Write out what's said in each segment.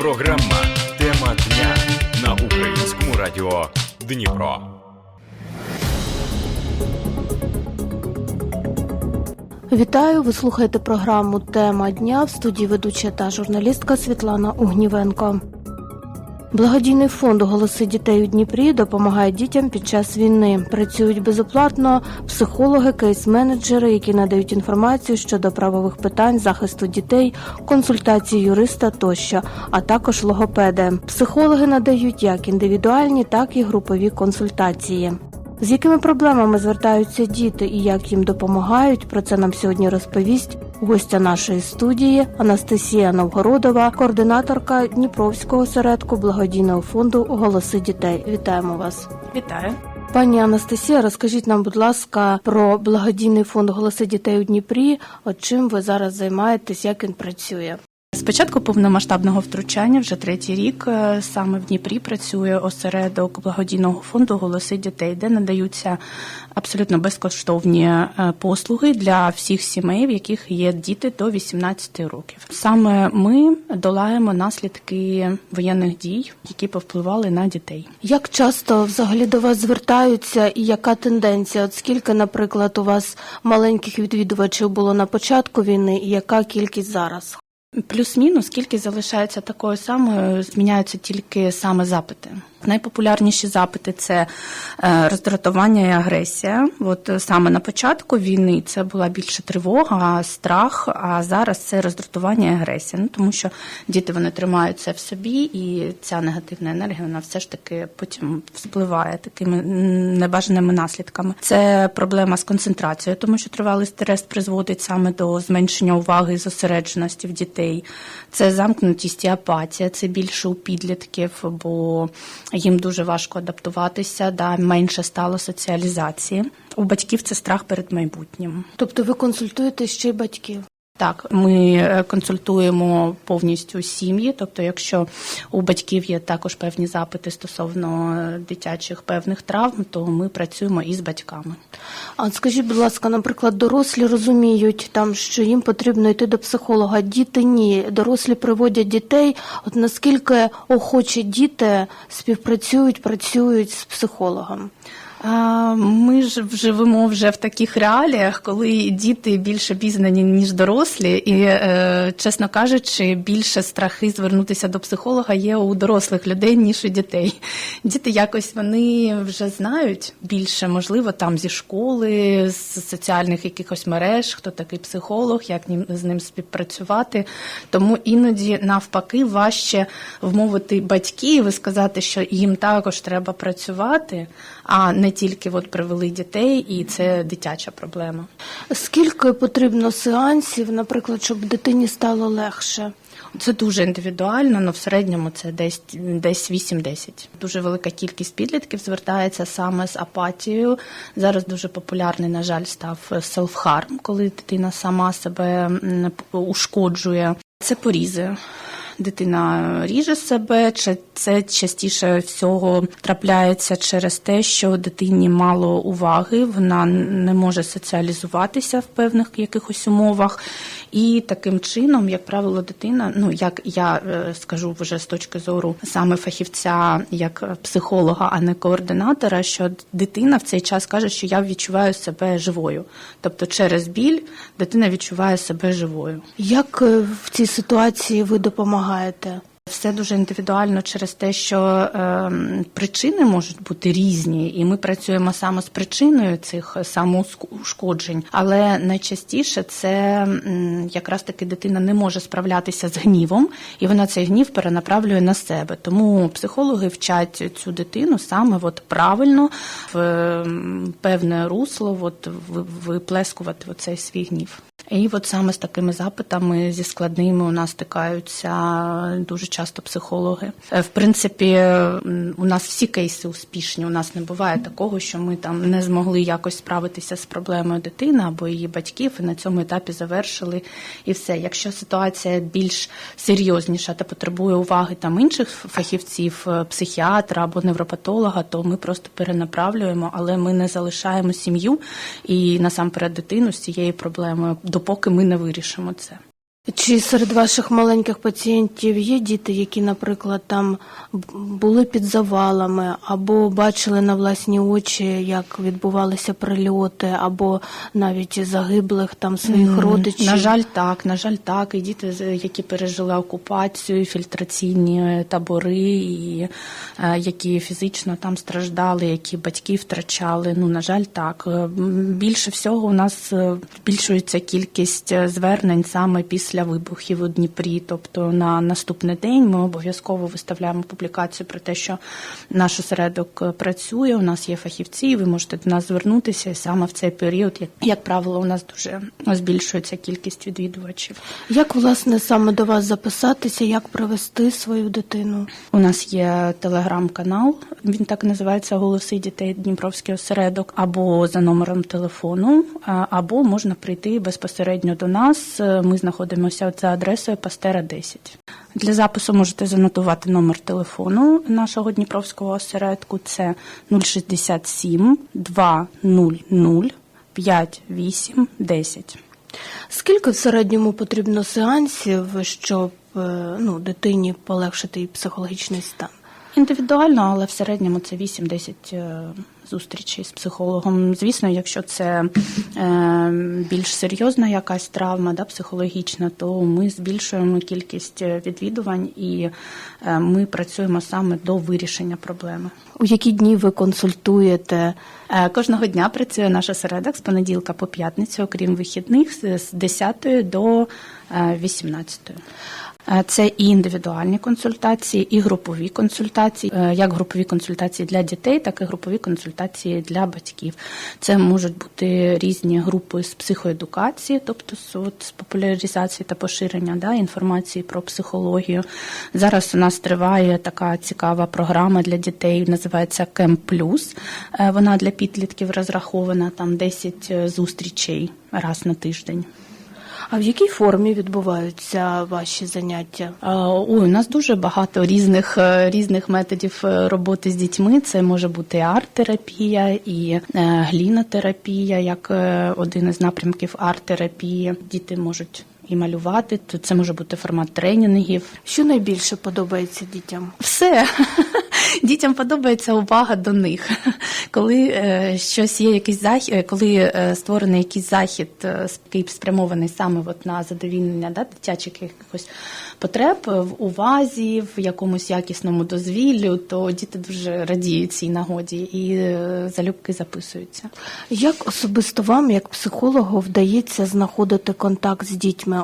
Програма Тема дня на українському радіо Дніпро. Вітаю! Ви слухаєте програму Тема дня в студії ведуча та журналістка Світлана Угнівенко. Благодійний фонд «Голоси дітей у Дніпрі допомагає дітям під час війни. Працюють безоплатно психологи, кейс-менеджери, які надають інформацію щодо правових питань захисту дітей, консультації юриста тощо, а також логопеди. Психологи надають як індивідуальні, так і групові консультації. З якими проблемами звертаються діти і як їм допомагають, про це нам сьогодні розповість гостя нашої студії Анастасія Новгородова, координаторка Дніпровського осередку благодійного фонду Голоси дітей. Вітаємо вас. Вітаю. Пані Анастасія, розкажіть нам, будь ласка, про благодійний фонд Голоси дітей у Дніпрі. От чим ви зараз займаєтесь, як він працює? З початку повномасштабного втручання вже третій рік е, саме в Дніпрі працює осередок благодійного фонду Голоси дітей, де надаються абсолютно безкоштовні е, послуги для всіх сімей, в яких є діти до 18 років. Саме ми долаємо наслідки воєнних дій, які повпливали на дітей. Як часто взагалі до вас звертаються і яка тенденція? От скільки, наприклад, у вас маленьких відвідувачів було на початку війни, і яка кількість зараз? Плюс-мінус кількість залишається такою самою, зміняються тільки саме запити. Найпопулярніші запити це е, роздратування і агресія. От е, саме на початку війни це була більше тривога, страх. А зараз це роздратування і агресія. Ну тому що діти вони тримають це в собі, і ця негативна енергія вона все ж таки потім вспливає такими небажаними наслідками. Це проблема з концентрацією, тому що тривалий стрес призводить саме до зменшення уваги і зосередженості в дітей. Це замкнутість і апатія, це більше у підлітків, бо їм дуже важко адаптуватися, да, менше стало соціалізації. У батьків це страх перед майбутнім. Тобто ви консультуєте ще й батьків? Так, ми е, консультуємо повністю сім'ї. Тобто, якщо у батьків є також певні запити стосовно е, дитячих певних травм, то ми працюємо із батьками. А скажіть, будь ласка, наприклад, дорослі розуміють там, що їм потрібно йти до психолога. Діти ні. Дорослі приводять дітей. От наскільки охочі діти співпрацюють, працюють з психологом? Ми ж живемо вже в таких реаліях, коли діти більше пізнані ніж дорослі, і, е, чесно кажучи, більше страхи звернутися до психолога є у дорослих людей ніж у дітей. Діти якось вони вже знають більше, можливо, там зі школи, з соціальних якихось мереж, хто такий психолог, як з ним співпрацювати. Тому іноді навпаки важче вмовити батьків і сказати, що їм також треба працювати, а не тільки от привели дітей, і це дитяча проблема. Скільки потрібно сеансів, наприклад, щоб дитині стало легше? Це дуже індивідуально, але в середньому це десь десь 8-10. Дуже велика кількість підлітків звертається саме з апатією. Зараз дуже популярний, на жаль, став селфхарм, коли дитина сама себе ушкоджує. Це порізи. Дитина ріже себе, чи це частіше всього трапляється через те, що дитині мало уваги, вона не може соціалізуватися в певних якихось умовах. І таким чином, як правило, дитина, ну як я е, скажу вже з точки зору саме фахівця, як психолога, а не координатора, що дитина в цей час каже, що я відчуваю себе живою. Тобто через біль дитина відчуває себе живою. Як е, в цій ситуації ви допомагаєте? Все дуже індивідуально через те, що е, причини можуть бути різні, і ми працюємо саме з причиною цих самоушкоджень. Але найчастіше це якраз таки дитина не може справлятися з гнівом, і вона цей гнів перенаправлює на себе. Тому психологи вчать цю дитину саме от правильно в певне русло, от ви- виплескувати оцей свій гнів. І от саме з такими запитами зі складними у нас стикаються дуже часто психологи. Е, В принципі, у нас всі кейси успішні. У нас не буває такого, що ми там не змогли якось справитися з проблемою дитини або її батьків, і на цьому етапі завершили і все. Якщо ситуація більш серйозніша та потребує уваги там інших фахівців, е, психіатра або невропатолога, то ми просто перенаправлюємо, але ми не залишаємо сім'ю і насамперед дитину з цією проблемою, допоки ми не вирішимо це. Чи серед ваших маленьких пацієнтів є діти, які, наприклад, там були під завалами, або бачили на власні очі, як відбувалися прильоти, або навіть загиблих там своїх родичів? На жаль, так, на жаль, так. І діти, які пережили окупацію, фільтраційні табори, і е, які фізично там страждали, які батьки втрачали. Ну, на жаль, так. Більше всього у нас е, збільшується кількість е, звернень саме після вибухів у Дніпрі. Тобто на наступний день ми обов'язково виставляємо публікацію про те, що наш осередок е, працює. У нас є фахівці, ви можете до нас звернутися. І саме в цей період, як, як правило, у нас дуже збільшується кількість відвідувачів. Як власне саме до вас записатися, як привести свою дитину? У нас є телеграм-канал, він так називається Голоси дітей Дніпровський осередок, або за номером телефону, або можна прийти безпосередньо до нас. Е, Ми знаходимося за адресою Пастера 10. Для запису можете занотувати номер телефону нашого Дніпровського осередку. Це 067 200 5810. Скільки в середньому потрібно сеансів, щоб е, ну, дитині полегшити її психологічний стан? Індивідуально, але в середньому це 8-10 е, зустрічей з психологом. Звісно, якщо це е, більш серйозна якась травма, да, психологічна, то ми збільшуємо кількість е, відвідувань і е, ми працюємо саме до вирішення проблеми. У які дні ви консультуєте? Е, Кожного дня працює наш осередок з понеділка по п'ятницю, окрім вихідних, з з 10 до е, 18. Е, Це і індивідуальні консультації, і групові консультації, Е, як групові консультації для дітей, так і групові консультації для батьків. Це можуть бути різні групи з психоедукації, тобто з, популяризації та поширення да, інформації про психологію. Зараз у нас триває така цікава програма для дітей, називається Кемп Плюс. Е, Вона для підлітків розрахована там 10 зустрічей раз на тиждень. А в якій формі відбуваються ваші заняття? Ой, у нас дуже багато різних е, різних методів е, роботи з дітьми. Це може бути арт-терапія, і е, глінотерапія, як один із напрямків арт-терапії. Діти можуть і малювати. То це може бути формат тренінгів. Що найбільше подобається дітям? Все дітям подобається увага до них. Коли е, щось є, якийсь захід, коли е, створений якийсь захід, е, який спрямований саме от на задовільнення да, дитячих якихось потреб е, в увазі, в якомусь якісному дозвіллю, то діти дуже радіють цій нагоді і е, залюбки записуються. Як особисто вам, як психологу, вдається знаходити контакт з дітьми?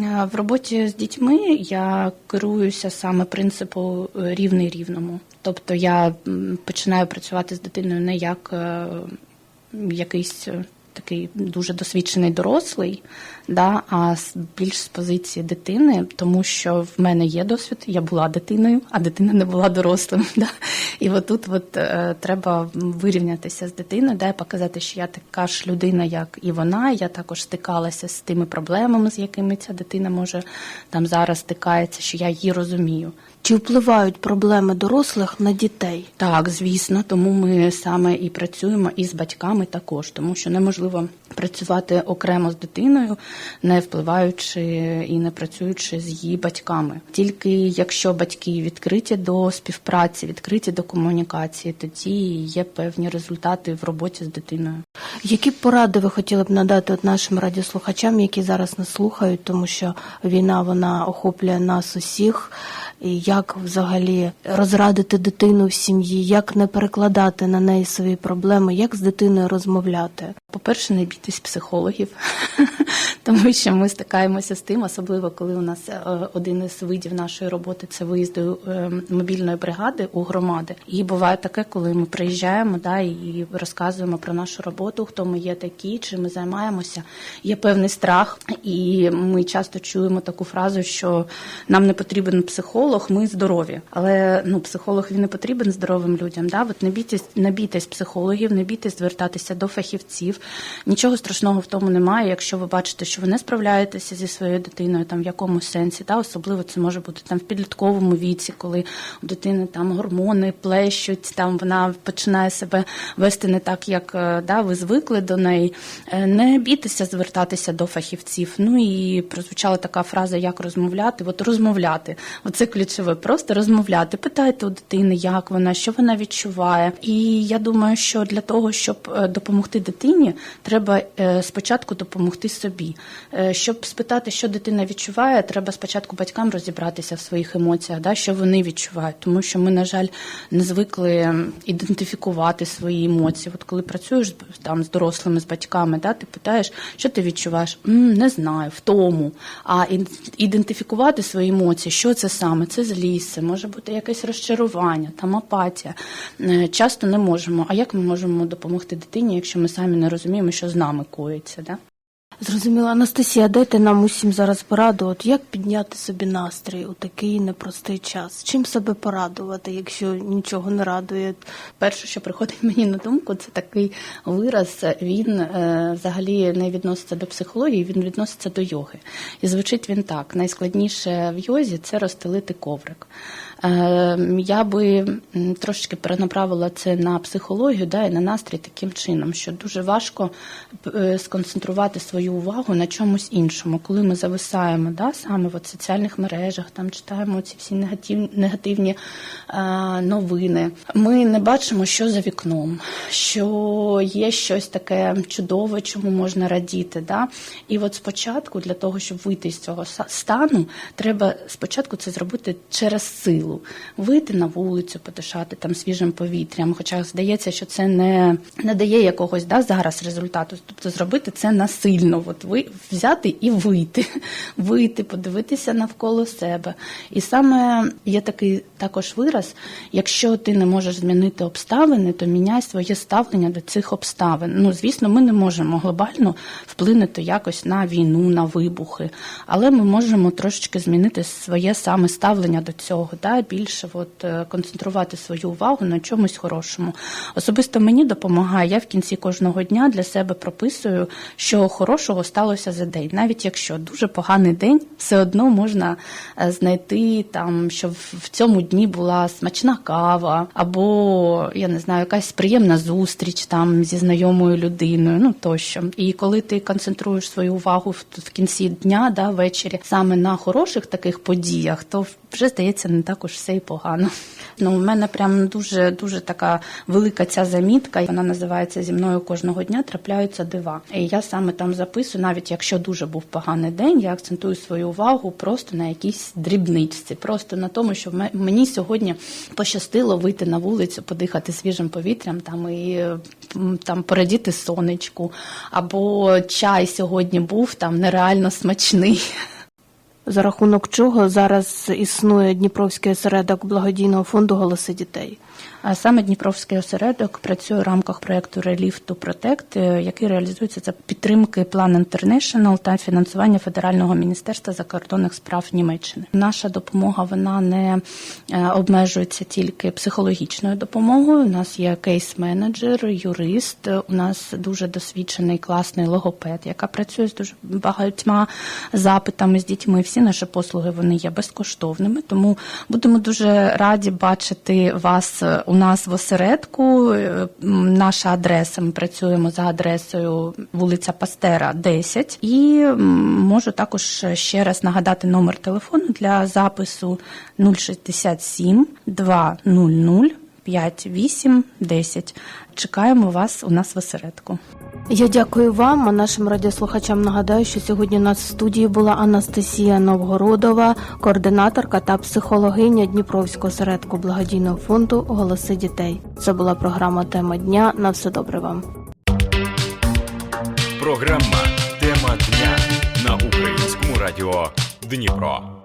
Е, В роботі з дітьми я керуюся саме принципу е, рівний рівному. Тобто я починаю працювати з дитиною не як е, якийсь такий дуже досвідчений дорослий, да, а більш з позиції дитини, тому що в мене є досвід, я була дитиною, а дитина не була дорослим. Да. І отут от, е, треба вирівнятися з дитиною, да, і показати, що я така ж людина, як і вона. Я також стикалася з тими проблемами, з якими ця дитина може там зараз стикається, що я її розумію. Чи впливають проблеми дорослих на дітей? Так, звісно, тому ми саме і працюємо і з батьками також, тому що неможливо працювати окремо з дитиною, не впливаючи і не працюючи з її батьками. Тільки якщо батьки відкриті до співпраці, відкриті до комунікації, тоді є певні результати в роботі з дитиною. Які поради ви хотіли б надати от нашим радіослухачам, які зараз нас слухають, тому що війна вона охоплює нас усіх. І як взагалі розрадити дитину в сім'ї, як не перекладати на неї свої проблеми, як з дитиною розмовляти? По-перше, не бійтесь психологів, тому що ми стикаємося з тим, особливо коли у нас е, один із видів нашої роботи це виїзди е, мобільної бригади у громади. І буває таке, коли ми приїжджаємо да, і розказуємо про нашу роботу, хто ми є такі, чим ми займаємося. Є певний страх, і ми часто чуємо таку фразу, що нам не потрібен психолог. ми здорові. Але ну, психолог він не потрібен здоровим людям. Да? От не бійтесь, не бійтесь психологів, не бійтесь звертатися до фахівців. Нічого страшного в тому немає, якщо ви бачите, що ви не справляєтеся зі своєю дитиною там в якомусь сенсі. Да? Особливо це може бути там в підлітковому віці, коли у дитини там гормони плещуть, там вона починає себе вести не так, як е, да, ви звикли до неї. Е, Не бійтеся звертатися до фахівців. Ну і прозвучала така фраза, як розмовляти. От розмовляти. Оце ключове. Просто розмовляти. Питайте у дитини, як вона, що вона відчуває. І я думаю, що для того, щоб е, допомогти дитині, треба е, спочатку допомогти собі. Е, Щоб спитати, що дитина відчуває, треба спочатку батькам розібратися в своїх емоціях, да, що вони відчувають, тому що ми, на жаль, не звикли ідентифікувати свої емоції. От коли працюєш там з дорослими, з батьками, да, ти питаєш, що ти відчуваєш? «М, не знаю, в тому. А ідентифікувати свої емоції, що це саме? Це злість, може бути якесь розчарування, там апатія. Е, Часто не можемо. А як ми можемо допомогти дитині, якщо ми самі не розуміємо, що з нами коїться? Да? Зрозуміла, Анастасія, дайте нам усім зараз пораду, от як підняти собі настрій у такий непростий час? Чим себе порадувати, якщо нічого не радує? Перше, що приходить мені на думку, це такий вираз. Він е, взагалі не відноситься до психології, він відноситься до йоги. І звучить він так: найскладніше в йозі це розстелити коврик. Е, я би трошечки перенаправила це на психологію, да, і на настрій таким чином, що дуже важко е, сконцентрувати свою увагу на чомусь іншому, коли ми зависаємо, да, саме в соціальних мережах, там читаємо ці всі негативні, негативні новини. Ми не бачимо, що за вікном, що є щось таке чудове, чому можна радіти. Да? І от спочатку, для того, щоб вийти з цього стану, треба спочатку це зробити через силу, вийти на вулицю, подишати там свіжим повітрям. Хоча здається, що це не, не дає якогось да, зараз результату. Тобто зробити це насильно, от ви взяти і вийти, вийти, подивитися навколо себе. І саме є такий також вираз: якщо ти не можеш змінити обставини, то міняй своє ставлення до цих обставин. Ну, звісно, ми не можемо глобально вплинути якось на війну, на вибухи, але ми можемо трошечки змінити своє саме ставлення до цього, да, більше от, е, концентрувати свою увагу на чомусь хорошому. Особисто мені допомагає, я в кінці кожного дня для себе прописую, що хорошого сталося за день. Навіть якщо дуже поганий день, все одно можна е, знайти там, що в цьому дні була смачна кава, або я не знаю, якась приємна зустріч там зі знайомою людиною, ну тощо. І коли ти концентруєш свою увагу в, кінці дня, да, ввечері, саме на хороших таких подіях, то вже здається не також все і погано. Ну, у мене прям дуже дуже така велика ця замітка. Вона називається зі мною кожного дня трапляються дива. І я саме там записую, навіть якщо дуже був поганий день, я акцентую свою увагу просто на якійсь дрібничці, просто на тому, що мені сьогодні пощастило вийти на вулицю, подихати свіжим повітрям там і там порадіти сонечку, або чай сьогодні був там нереально смачний. За рахунок чого зараз існує Дніпровський осередок благодійного фонду Голоси дітей? А Саме Дніпровський осередок працює в рамках проекту Relief to Protect, е, який реалізується за підтримки Plan International та фінансування Федерального міністерства закордонних справ Німеччини. Наша допомога вона не е, обмежується тільки психологічною допомогою. У нас є кейс-менеджер, юрист. У нас дуже досвідчений класний логопед, яка працює з дуже багатьма запитами з дітьми. Всі наші послуги вони є безкоштовними, тому будемо дуже раді бачити вас е, у нас в осередку. Е, Наша адреса. Ми працюємо за адресою вулиця Пастера, 10. І можу також ще раз нагадати номер телефону для запису 067 200 5810. Чекаємо вас у нас в осередку. Я дякую вам, а нашим радіослухачам нагадаю, що сьогодні у нас в студії була Анастасія Новгородова, координаторка та психологиня Дніпровського осередку благодійного фонду Голоси дітей. Це була програма Тема дня. На все добре вам. Програма Тема дня на українському радіо Дніпро.